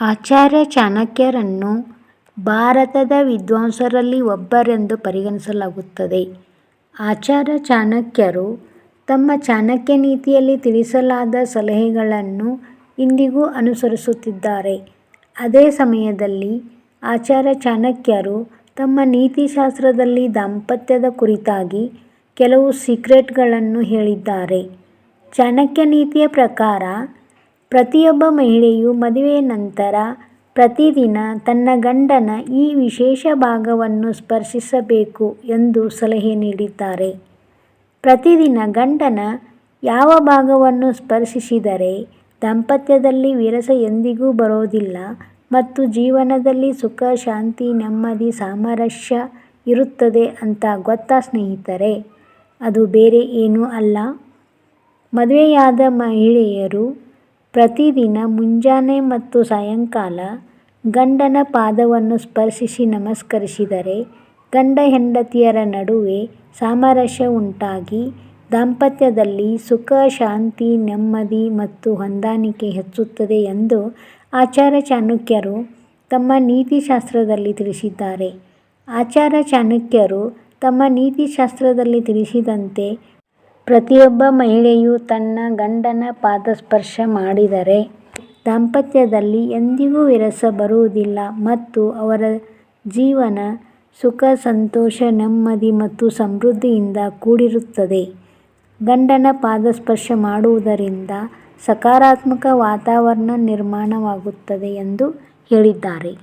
ಆಚಾರ್ಯ ಚಾಣಕ್ಯರನ್ನು ಭಾರತದ ವಿದ್ವಾಂಸರಲ್ಲಿ ಒಬ್ಬರೆಂದು ಪರಿಗಣಿಸಲಾಗುತ್ತದೆ. ಆಚಾರ್ಯ ಚಾಣಕ್ಯರು ತಮ್ಮ ಚಾಣಕ್ಯ ನೀತಿಯಲ್ಲಿ ತಿಳಿಸಲಾದ ಸಲಹೆಗಳನ್ನು ಇಂದಿಗೂ ಅನುಸರಿಸುತ್ತಿದ್ದಾರೆ. ಅದೇ ಸಮಯದಲ್ಲಿ ಆಚಾರ್ಯ ಚಾಣಕ್ಯರು ತಮ್ಮ ನೀತಿಶಾಸ್ತ್ರದಲ್ಲಿ ದಾಂಪತ್ಯದ ಕುರಿತಾಗಿ ಕೆಲವು ಸೀಕ್ರೆಟ್ಗಳನ್ನು ಹೇಳಿದ್ದಾರೆ. ಚಾಣಕ್ಯ ನೀತಿಯ ಪ್ರಕಾರ ಪ್ರತಿಯೊಬ್ಬ ಮಹಿಳೆಯು ಮದುವೆಯ ನಂತರ ಪ್ರತಿದಿನ ತನ್ನ ಗಂಡನ ಈ ವಿಶೇಷ ಭಾಗವನ್ನು ಸ್ಪರ್ಶಿಸಬೇಕು ಎಂದು ಸಲಹೆ ನೀಡಿದ್ದಾರೆ. ಪ್ರತಿದಿನ ಗಂಡನ ಯಾವ ಭಾಗವನ್ನು ಸ್ಪರ್ಶಿಸಿದರೆ ದಾಂಪತ್ಯದಲ್ಲಿ ವಿರಸ ಎಂದಿಗೂ ಬರೋದಿಲ್ಲ ಮತ್ತು ಜೀವನದಲ್ಲಿ ಸುಖ, ಶಾಂತಿ, ನೆಮ್ಮದಿ, ಸಾಮರಸ್ಯ ಇರುತ್ತದೆ ಅಂತ ಗೊತ್ತಾ ಸ್ನೇಹಿತರೆ? ಅದು ಬೇರೆ ಏನೂ ಅಲ್ಲ. ಮದುವೆಯಾದ ಮಹಿಳೆಯರು ಪ್ರತಿದಿನ ಮುಂಜಾನೆ ಮತ್ತು ಸಾಯಂಕಾಲ ಗಂಡನ ಪಾದವನ್ನು ಸ್ಪರ್ಶಿಸಿ ನಮಸ್ಕರಿಸಿದರೆ ಗಂಡ ಹೆಂಡತಿಯರ ನಡುವೆ ಸಾಮರಸ್ಯ ಉಂಟಾಗಿ ದಾಂಪತ್ಯದಲ್ಲಿ ಸುಖ, ಶಾಂತಿ, ನೆಮ್ಮದಿ ಮತ್ತು ಹೊಂದಾಣಿಕೆ ಹೆಚ್ಚುತ್ತದೆ ಎಂದು ಆಚಾರ್ಯ ಚಾಣಕ್ಯರು ತಮ್ಮ ನೀತಿಶಾಸ್ತ್ರದಲ್ಲಿ ತಿಳಿಸಿದ್ದಾರೆ. ಆಚಾರ್ಯ ಚಾಣಕ್ಯರು ತಮ್ಮ ನೀತಿಶಾಸ್ತ್ರದಲ್ಲಿ ತಿಳಿಸಿದಂತೆ ಪ್ರತಿಯೊಬ್ಬ ಮಹಿಳೆಯು ತನ್ನ ಗಂಡನ ಪಾದಸ್ಪರ್ಶ ಮಾಡಿದರೆ ದಾಂಪತ್ಯದಲ್ಲಿ ಎಂದಿಗೂ ವಿರಸ ಬರುವುದಿಲ್ಲ ಮತ್ತು ಅವರ ಜೀವನ ಸುಖ, ಸಂತೋಷ, ನೆಮ್ಮದಿ ಮತ್ತು ಸಮೃದ್ಧಿಯಿಂದ ಕೂಡಿರುತ್ತದೆ. ಗಂಡನ ಪಾದಸ್ಪರ್ಶ ಮಾಡುವುದರಿಂದ ಸಕಾರಾತ್ಮಕ ವಾತಾವರಣ ನಿರ್ಮಾಣವಾಗುತ್ತದೆ ಎಂದು ಹೇಳಿದ್ದಾರೆ.